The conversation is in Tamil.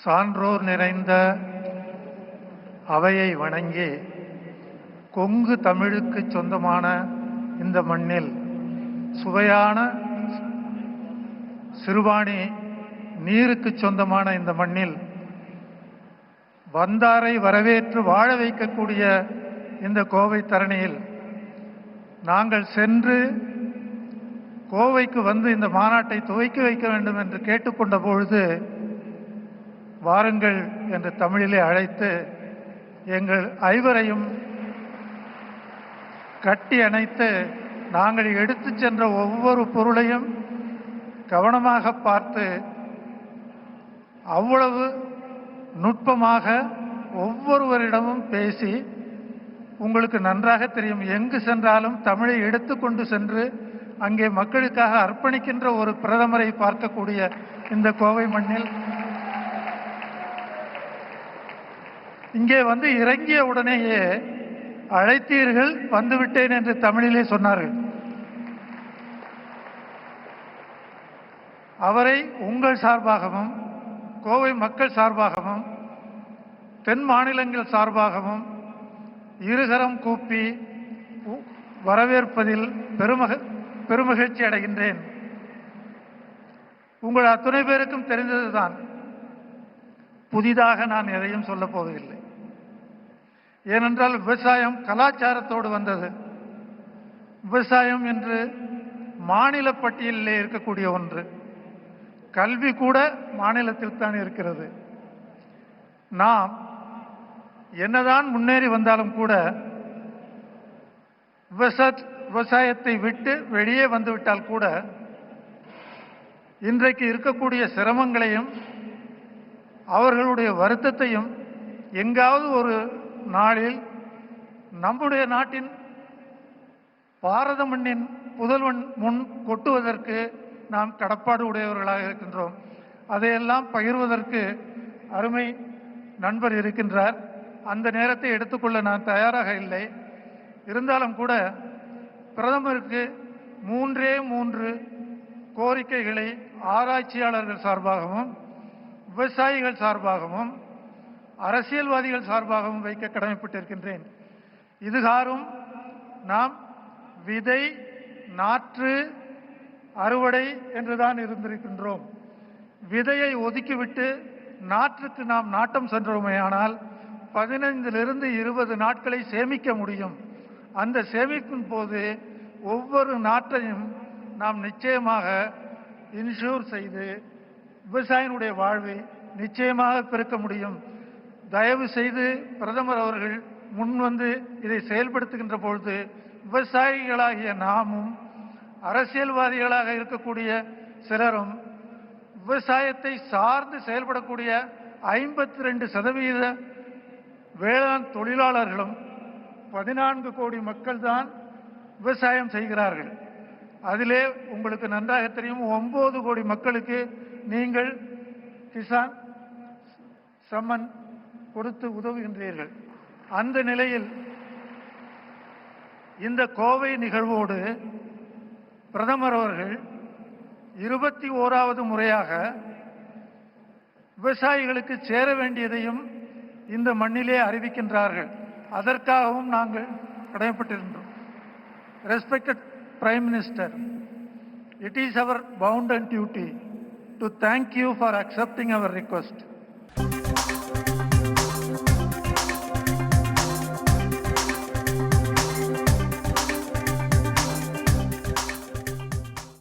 சான்றோர் நிறைந்த அவையை வணங்கி கொங்கு தமிழுக்கு சொந்தமான இந்த மண்ணில் சுவையான சிறுவாணி நீருக்கு சொந்தமான இந்த மண்ணில் வந்தாரை வரவேற்று வாழ வைக்கக்கூடிய இந்த கோவை தரணியில் நாங்கள் சென்று கோவைக்கு வந்து இந்த மாநாட்டை துவக்கி வைக்க வேண்டும் என்று கேட்டுக்கொண்ட பொழுது வாருங்கள் என்று தமிழிலே அழைத்து எங்கள் ஐவரையும் கட்டி அணைத்து நாங்கள் எடுத்துச் சென்ற ஒவ்வொரு பொருளையும் கவனமாக பார்த்து அவ்வளவு நுட்பமாக ஒவ்வொருவரிடமும் பேசி உங்களுக்கு நன்றாக தெரியும். எங்கு சென்றாலும் தமிழை எடுத்துக்கொண்டு சென்று அங்கே மக்களுக்காக அர்ப்பணிக்கின்ற ஒரு பிரதமரை பார்க்கக்கூடிய இந்த கோவை மண்ணில் இங்கே வந்து இறங்கிய உடனேயே அழைத்தீர்கள் வந்துவிட்டேன் என்று தமிழிலே சொன்னார்கள். அவரை உங்கள் சார்பாகவும் கோவை மக்கள் சார்பாகவும் தென் மாநிலங்கள் சார்பாகவும் இருகரம் கூப்பி உ- வரவேற்பதில் பெருமக பெருமகிழ்ச்சி அடைகின்றேன். உங்கள் அத்துணை பேருக்கும் தெரிந்ததுதான். புதிதாக நான் எதையும் சொல்லப் போவதில்லை. ஏனென்றால் விவசாயம் கலாச்சாரத்தோடு வந்தது. விவசாயம் என்று மாநில பட்டியலிலே இருக்கக்கூடிய ஒன்று. கல்வி கூட மாநிலத்தில் தான் இருக்கிறது. நாம் என்னதான் முன்னேறி வந்தாலும் கூட விவசாய விவசாயத்தை விட்டு வெளியே வந்துவிட்டால் கூட இன்றைக்கு இருக்கக்கூடிய சிரமங்களையும் அவர்களுடைய வருத்தத்தையும் எங்காவது ஒரு நாளில் நம்முடைய நாட்டின் பாரத மண்ணின் புதல்வன் முன் கொட்டுவதற்கு நாம் கடப்பாடு உடையவர்களாக இருக்கின்றோம். அதையெல்லாம் பகிர்வதற்கு அருமை நண்பர் இருக்கின்றார். அந்த நேரத்தை எடுத்துக்கொள்ள நான் தயாராக இல்லை. இருந்தாலும் கூட பிரதமருக்கு மூன்றே மூன்று கோரிக்கைகளை ஆராய்ச்சியாளர்கள் சார்பாகவும் விவசாயிகள் சார்பாகவும் அரசியல்வாதிகள் சார்பாகவும் வைக்க கடமைப்பட்டிருக்கின்றேன். இதுகாரும் நாம் விதை நாற்று அறுவடை என்றுதான் இருந்திருக்கின்றோம். விதையை ஒதுக்கிவிட்டு நாற்றுக்கு நாம் நாட்டம் சென்றோமேயானால் பதினைந்திலிருந்து இருபது நாட்களை சேமிக்க முடியும். அந்த சேமிக்கும் போது ஒவ்வொரு நாட்டையும் நாம் நிச்சயமாக இன்சூர் செய்து விவசாயினுடைய வாழ்வை நிச்சயமாக பெருக்க முடியும். தயவு செய்து பிரதமர் அவர்கள் முன் வந்து இதை செயல்படுத்துகின்ற பொழுது விவசாயிகளாகிய நாமும் அரசியல்வாதிகளாக இருக்கக்கூடிய சிலரும் விவசாயத்தை சார்ந்து செயல்படக்கூடிய ஐம்பத்தி ரெண்டு சதவீத வேளாண் தொழிலாளர்களும் பதினான்கு கோடி மக்கள் தான் விவசாயம் செய்கிறார்கள். அதிலே உங்களுக்கு நன்றாக தெரியும் ஒன்பது கோடி மக்களுக்கு நீங்கள் கிசான் சம்மன் கொடுத்து உதவுகின்றீர்கள். அந்த நிலையில் இந்த கோவை நிகழ்வோடு பிரதமர் அவர்கள் இருபத்தி ஓராவது முறையாக விவசாயிகளுக்கு சேர வேண்டியதையும் இந்த மண்ணிலே அறிவிக்கின்றார்கள். அதற்காகவும் நாங்கள் கடமைப்பட்டிருந்தோம். Respected prime minister it is our bound and duty to thank you for accepting our request